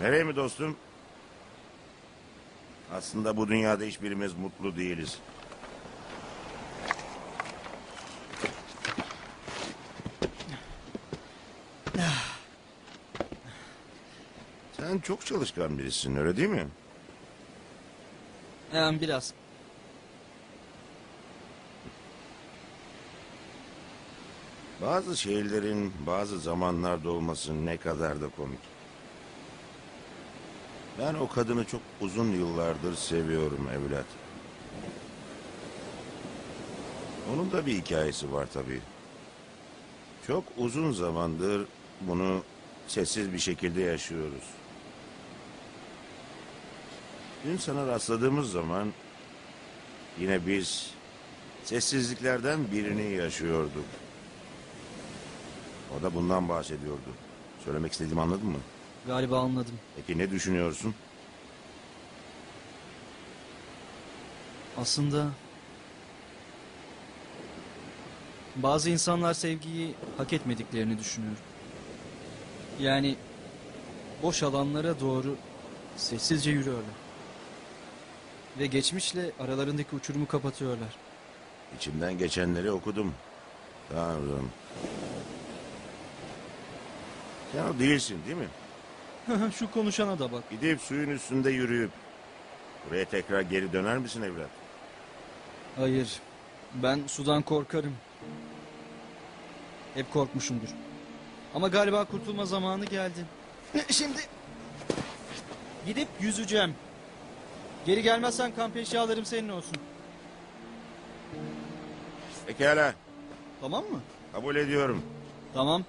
Nereye mi dostum? Aslında bu dünyada hiçbirimiz mutlu değiliz. Sen çok çalışkan birisin öyle değil mi? Yani biraz. Bazı şeylerin bazı zamanlarda olması ne kadar da komik. Ben o kadını çok uzun yıllardır seviyorum evlat. Onun da bir hikayesi var tabii. Çok uzun zamandır bunu sessiz bir şekilde yaşıyoruz. Dün sana rastladığımız zaman yine biz sessizliklerden birini yaşıyorduk. O da bundan bahsediyordu. Söylemek istediğimi anladın mı? Galiba anladım. Peki ne düşünüyorsun? Aslında bazı insanlar sevgiyi hak etmediklerini düşünüyorum. Yani boş alanlara doğru sessizce yürüyorlar. Ve geçmişle aralarındaki uçurumu kapatıyorlar. İçimden geçenleri okudum. Tanrım. Sen o değilsin değil mi? Şu konuşana da bak. Gidip suyun üstünde yürüyüp buraya tekrar geri döner misin evlat? Hayır. Ben sudan korkarım. Hep korkmuşumdur. Ama galiba kurtulma zamanı geldi. Şimdi gidip yüzeceğim. Geri gelmezsen kamp eşyalarım senin olsun. Pekala. Tamam mı? Kabul ediyorum. Tamam.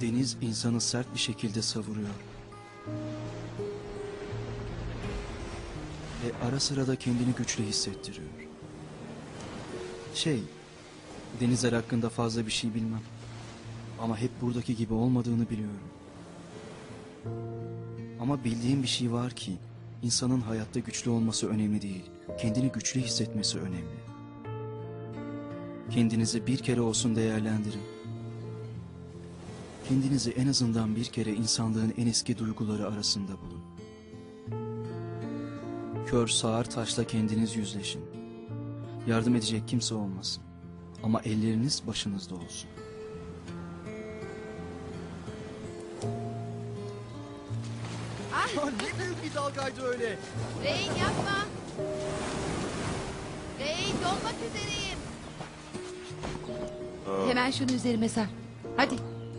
Deniz insanı sert bir şekilde savuruyor. Ve ara sıra da kendini güçlü hissettiriyor. Şey, denizler hakkında fazla bir şey bilmem. Ama hep buradaki gibi olmadığını biliyorum. Ama bildiğim bir şey var ki, insanın hayatta güçlü olması önemli değil. Kendini güçlü hissetmesi önemli. Kendinizi bir kere olsun değerlendirin. Kendinizi en azından bir kere insanlığın en eski duyguları arasında bulun. Kör sağır taşla kendiniz yüzleşin. Yardım edecek kimse olmasın. Ama elleriniz başınızda olsun. ne büyük bir dalgaydı öyle. Rain yapma. Rain donmak üzereyim. Aa, Hemen şunu üzerime sar. Hadi.